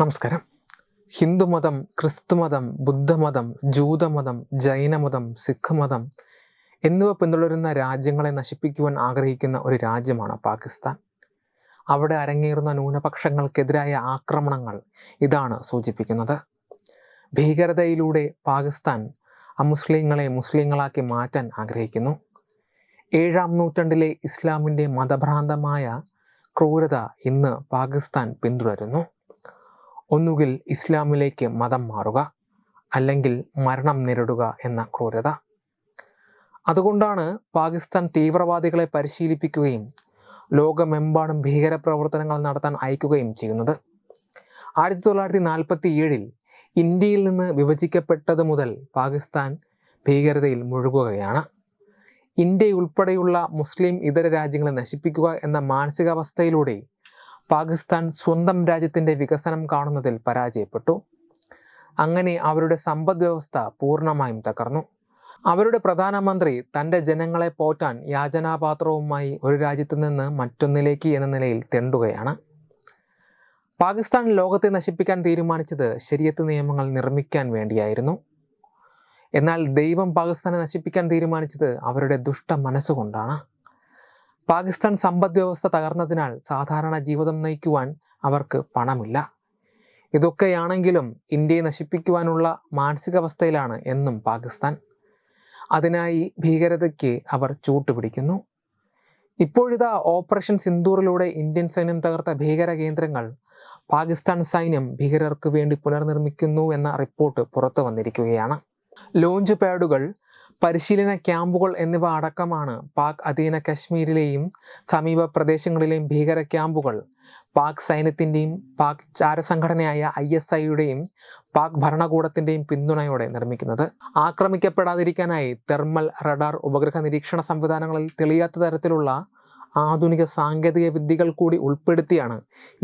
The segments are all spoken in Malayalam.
നമസ്കാരം. ഹിന്ദുമതം ക്രിസ്തുമതം ബുദ്ധമതം ജൂതമതം ജൈനമതം സിഖ് മതം എന്നിവ പിന്തുടരുന്ന രാജ്യങ്ങളെ നശിപ്പിക്കുവാൻ ആഗ്രഹിക്കുന്ന ഒരു രാജ്യമാണ് പാകിസ്ഥാൻ. അവിടെ അരങ്ങേറുന്ന ന്യൂനപക്ഷങ്ങൾക്കെതിരായ ആക്രമണങ്ങൾ ഇതാണ് സൂചിപ്പിക്കുന്നത്. ഭീകരതയിലൂടെ പാകിസ്ഥാൻ അമുസ്ലിങ്ങളെ മുസ്ലിങ്ങളാക്കി മാറ്റാൻ ആഗ്രഹിക്കുന്നു. ഏഴാം നൂറ്റാണ്ടിലെ ഇസ്ലാമിന്റെ മതഭ്രാന്തമായ ക്രൂരത ഇന്ന് പാകിസ്ഥാൻ പിന്തുടരുന്നു. ഒന്നുകിൽ ഇസ്ലാമിലേക്ക് മതം മാറുക അല്ലെങ്കിൽ മരണം നേരിടുക എന്ന ക്രൂരത. അതുകൊണ്ടാണ് പാകിസ്ഥാൻ തീവ്രവാദികളെ പരിശീലിപ്പിക്കുകയും ലോകമെമ്പാടും ഭീകരപ്രവർത്തനങ്ങൾ നടത്താൻ അയക്കുകയും ചെയ്യുന്നത്. ആയിരത്തി തൊള്ളായിരത്തി നാൽപ്പത്തി ഏഴിൽ ഇന്ത്യയിൽ നിന്ന് വിഭജിക്കപ്പെട്ടത് മുതൽ പാകിസ്ഥാൻ ഭീകരതയിൽ മുഴുകുകയാണ്. ഇന്ത്യ ഉൾപ്പെടെയുള്ള മുസ്ലിം ഇതര രാജ്യങ്ങളെ നശിപ്പിക്കുക എന്ന മാനസികാവസ്ഥയിലൂടെ പാകിസ്ഥാൻ സ്വന്തം രാജ്യത്തിന്റെ വികസനം കാണുന്നതിൽ പരാജയപ്പെട്ടു. അങ്ങനെ അവരുടെ സമ്പദ് വ്യവസ്ഥ പൂർണമായും തകർന്നു. അവരുടെ പ്രധാനമന്ത്രി തന്റെ ജനങ്ങളെ പോറ്റാൻ യാചനാപാത്രവുമായി ഒരു രാജ്യത്ത് നിന്ന് മറ്റൊന്നിലേക്ക് എന്ന നിലയിൽ തെണ്ടുകയാണ്. പാകിസ്ഥാൻ ലോകത്തെ നശിപ്പിക്കാൻ തീരുമാനിച്ചത് ശരിയത്ത് നിയമങ്ങൾ നിർമ്മിക്കാൻ വേണ്ടിയായിരുന്നു. എന്നാൽ ദൈവം പാകിസ്ഥാനെ നശിപ്പിക്കാൻ തീരുമാനിച്ചത് അവരുടെ ദുഷ്ട മനസ്സുകൊണ്ടാണ്. പാകിസ്ഥാൻ സമ്പദ് വ്യവസ്ഥ തകർന്നതിനാൽ സാധാരണ ജീവിതം നയിക്കുവാൻ അവർക്ക് പണമില്ല. ഇതൊക്കെയാണെങ്കിലും ഇന്ത്യയെ നശിപ്പിക്കുവാനുള്ള മാനസികാവസ്ഥയിലാണ് എന്നും പാകിസ്ഥാൻ. അതിനായി ഭീകരതയ്ക്ക് അവർ ചൂട്ടുപിടിക്കുന്നു. ഇപ്പോഴിതാ ഓപ്പറേഷൻ സിന്ദൂറിലൂടെ ഇന്ത്യൻ സൈന്യം തകർത്ത ഭീകര കേന്ദ്രങ്ങൾ പാകിസ്ഥാൻ സൈന്യം ഭീകരർക്ക് വേണ്ടി പുനർനിർമ്മിക്കുന്നു എന്ന റിപ്പോർട്ട് പുറത്തു വന്നിരിക്കുകയാണ്. ലോഞ്ച് പാഡുകൾ പരിശീലന ക്യാമ്പുകൾ എന്നിവ അടക്കമാണ് പാക് അധീന കശ്മീരിലെയും സമീപ പ്രദേശങ്ങളിലെയും ഭീകര ക്യാമ്പുകൾ. പാക് സൈന്യത്തിന്റെയും പാക് ചാരസംഘടനയായ ഐ എസ് ഐയുടെയും പാക് ഭരണകൂടത്തിന്റെയും പിന്തുണയോടെ നിർമ്മിക്കുന്നത്. ആക്രമിക്കപ്പെടാതിരിക്കാനായി തെർമൽ റഡാർ ഉപഗ്രഹ നിരീക്ഷണ സംവിധാനങ്ങളിൽ തെളിയാത്ത തരത്തിലുള്ള ആധുനിക സാങ്കേതിക വിദ്യകൾ കൂടി ഉൾപ്പെടുത്തിയാണ്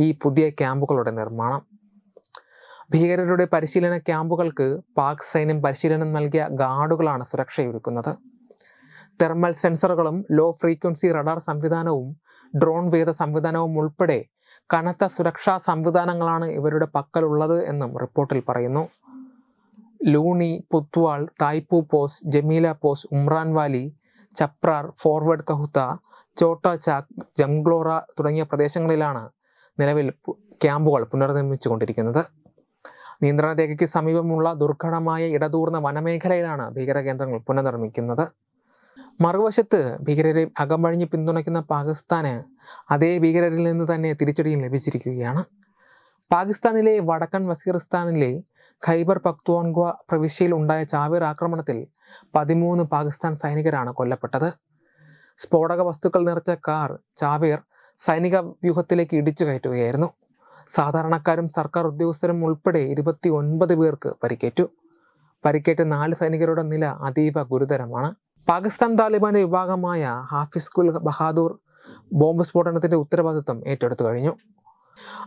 ഈ പുതിയ ക്യാമ്പുകളുടെ നിർമ്മാണം. ഭീകരരുടെ പരിശീലന ക്യാമ്പുകൾക്ക് പാക് സൈന്യം പരിശീലനം നൽകിയ ഗാർഡുകളാണ് സുരക്ഷയൊരുക്കുന്നത്. തെർമൽ സെൻസറുകളും ലോ ഫ്രീക്വൻസി റഡാർ സംവിധാനവും ഡ്രോൺ വേദ സംവിധാനവും ഉൾപ്പെടെ കനത്ത സുരക്ഷാ സംവിധാനങ്ങളാണ് ഇവരുടെ പക്കലുള്ളത് എന്നും റിപ്പോർട്ടിൽ പറയുന്നു. Luni Putwal Taipu post Jamila post Umran Wali Chaprar forward Kahuta Chhota Chak Jungloura തുടങ്ങിയ പ്രദേശങ്ങളിലാണ് നിലവിൽ ക്യാമ്പുകൾ പുനർനിർമ്മിച്ചുകൊണ്ടിരിക്കുന്നത്. നിയന്ത്രണ രേഖയ്ക്ക് സമീപമുള്ള ദുർഘടമായ ഇടതൂർന്ന വനമേഖലയിലാണ് ഭീകരകേന്ദ്രങ്ങൾ പുനർനിർമ്മിക്കുന്നത്. മറുവശത്ത് ഭീകരരെ അകമഴിഞ്ഞ് പിന്തുണയ്ക്കുന്ന പാകിസ്ഥാന് അതേ ഭീകരരിൽ നിന്ന് തന്നെ തിരിച്ചടിയും ലഭിച്ചിരിക്കുകയാണ്. പാകിസ്ഥാനിലെ വടക്കൻ വസീറിസ്ഥാനിലെ ഖൈബർ പക്തോൺഗ്വ പ്രവിശ്യയിൽ ഉണ്ടായ ചാവേർ ആക്രമണത്തിൽ പതിമൂന്ന് പാകിസ്ഥാൻ സൈനികരാണ് കൊല്ലപ്പെട്ടത്. സ്ഫോടക വസ്തുക്കൾ നിറച്ച കാർ ചാവേർ സൈനിക വ്യൂഹത്തിലേക്ക് ഇടിച്ചു കയറ്റുകയായിരുന്നു. സാധാരണക്കാരും സർക്കാർ ഉദ്യോഗസ്ഥരും ഉൾപ്പെടെ ഇരുപത്തി ഒൻപത് പേർക്ക് പരിക്കേറ്റു. പരിക്കേറ്റ നാല് സൈനികരുടെ നില അതീവ ഗുരുതരമാണ്. പാകിസ്ഥാൻ താലിബാന്റെ വിഭാഗമായ ഹാഫിസ് കുൽ ബഹാദൂർ ബോംബ് സ്ഫോടനത്തിന്റെ ഉത്തരവാദിത്വം ഏറ്റെടുത്തു കഴിഞ്ഞു.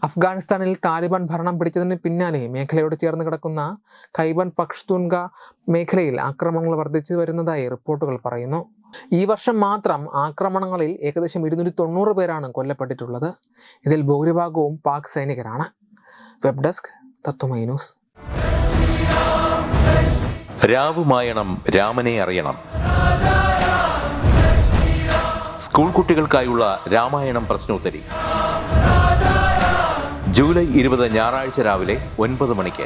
അഫ്ഗാനിസ്ഥാനിൽ താലിബാൻ ഭരണം പിടിച്ചതിന് പിന്നാലെ മേഖലയോട് ചേർന്ന് കിടക്കുന്ന ഖൈബൻ പഷ്തൂൺഗ മേഖലയിൽ ആക്രമണങ്ങൾ വർദ്ധിച്ചു വരുന്നതായി റിപ്പോർട്ടുകൾ പറയുന്നു. ഈ വർഷം മാത്രം ആക്രമണങ്ങളിൽ ഏകദേശം ഇരുന്നൂറ്റി തൊണ്ണൂറ് പേരാണ് കൊല്ലപ്പെട്ടിട്ടുള്ളത്. ഇതിൽ ഭൂരിഭാഗവും Pak സൈനികരാണ്. Web desk Tatwamayi news. രാവുമായണം രാമനെ അറിയണം. സ്കൂൾ കുട്ടികൾക്കായുള്ള രാമായണം പ്രശ്നോത്തരി. ജൂലൈ ഇരുപത് ഞായറാഴ്ച രാവിലെ ഒൻപത് മണിക്ക്.